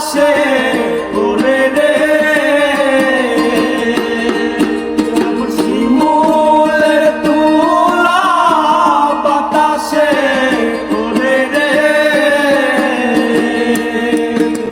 আসে।